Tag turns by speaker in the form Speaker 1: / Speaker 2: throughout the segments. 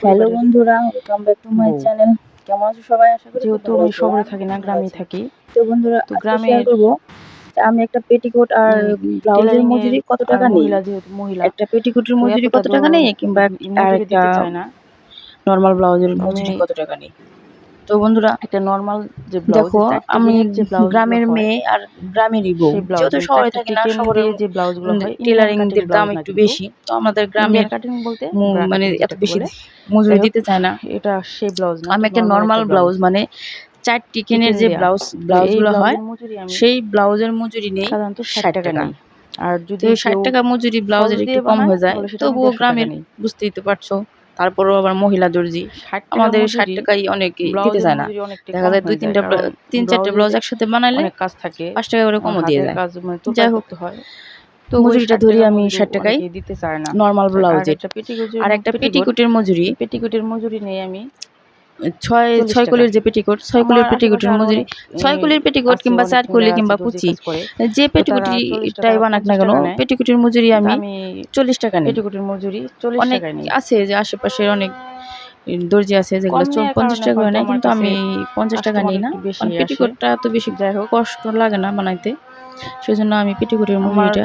Speaker 1: Hello বন্ধুরা welcome back to my channel কেমন আছো সবাই? আশা করি
Speaker 2: যেহেতু আমি শহরে থাকি না গ্রামে থাকি।
Speaker 1: তো বন্ধুরা
Speaker 2: তো
Speaker 1: গ্রামে করব আমি একটা পেটিকোট আর ব্লাউজের মজুরি কত টাকা নেই?
Speaker 2: মহিলা যেহেতু মহিলা।
Speaker 1: একটা পেটিকোটের মজুরি কত টাকা নেই? কিংবা আর একটা নর্মাল ব্লাউজের মজুরি কত টাকা নেই? তো বন্ধুরা
Speaker 2: একটা নর্মাল যে ব্লাউজ
Speaker 1: দেখো আমি
Speaker 2: যে
Speaker 1: গ্রামের মেয়ে আর গ্রামেরই বউ। যেহেতু শহরে থাকি না শহরে
Speaker 2: যে ব্লাউজগুলো হয়
Speaker 1: টেলারিং এর দাম একটু বেশি। তো আমাদের গ্রামের
Speaker 2: কাটিং বলতে?
Speaker 1: মানে এত বেশি মজুরি দিতে চায় না।
Speaker 2: এটা সেই ব্লাউজ না
Speaker 1: আমি একটা নর্মাল ব্লাউজ মানে চার টিকেনের যে। ব্লাউজ ব্লাউজগুলো হয়
Speaker 2: ব্লাউজের মজুরি আমি
Speaker 1: সেই ব্লাউজের মজুরি নেই
Speaker 2: সাধারণত ষাট
Speaker 1: 60
Speaker 2: টাকা। নেই। আর যদি
Speaker 1: ষাট টাকা মজুরি ব্লাউজের একটু কম হয়ে যায় তবুও
Speaker 2: 150 টাকা
Speaker 1: গ্রামের বুঝতেই তো পারছ। তারপরেও আবার মহিলা দর্জি আমাদের ষাট
Speaker 2: টাকায়
Speaker 1: টাকাই অনেক দিতে চায় না। দেখা যায় দুই তিনটা তিন চারটে
Speaker 2: ব্লাউজ
Speaker 1: একসাথে বানাইলে
Speaker 2: কাজ থাকে।
Speaker 1: পাঁচ টাকা করে কমও দিয়ে যায়।
Speaker 2: কাজ মানে
Speaker 1: যাই হোক,
Speaker 2: হয়। তো
Speaker 1: মজুরিটা ধরি আমি ষাট টাকায়
Speaker 2: দিতে চাই না।
Speaker 1: নর্মাল ব্লাউজের আর একটা পেটিকোটের মজুরি।
Speaker 2: পেটিকোটের মজুরি নেই আমি।
Speaker 1: ছয়
Speaker 2: 40
Speaker 1: ছয়। কলির যে পেটিকোট ছয় কলির পেটিকোটের মজুরি ছয় কলির পেটিকোট কিংবা চার কলি কিংবা
Speaker 2: করে।
Speaker 1: যে
Speaker 2: তো তারা 40
Speaker 1: পেটিকোটিটাই বানাক না কেন
Speaker 2: টাকা
Speaker 1: পেটিকোটের মজুরি আমি চল্লিশ টাকা নিই।
Speaker 2: পেটিকোটের মজুরি চল্লিশ
Speaker 1: অনেক আছে যে আশেপাশের অনেক দর্জি আছে যেগুলো পঞ্চাশ টাকা নেয়
Speaker 2: আমার
Speaker 1: কিন্তু আমি পঞ্চাশ টাকা নিই না। পেটিকোটটা এত বেশি
Speaker 2: যাই হোক।
Speaker 1: কষ্ট লাগে না বানাইতে সেজন্য আমি পেটিকোটের মজুরিটা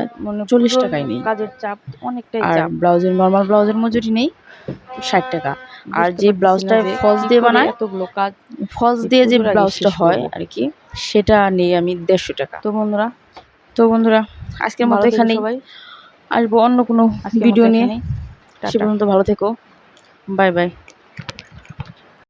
Speaker 1: 40
Speaker 2: পুরো
Speaker 1: টাকায় নেই।
Speaker 2: কাজের চাপ অনেকটাই
Speaker 1: আর ব্লাউজের নর্মাল ব্লাউজের মজুরি নেই ষাট টাকা। আর যে ব্লাউজটা ফলস দিয়ে বানায় ফলস দিয়ে যে ব্লাউজটা হয় আর কি সেটা নেই আমি দেড়শো টাকা।
Speaker 2: তো বন্ধুরা
Speaker 1: তো বন্ধুরা আজকের মতো এখানেই আসব অন্য কোনো ভিডিও নিয়ে। সে পর্যন্ত ভালো থেকো। Bye bye.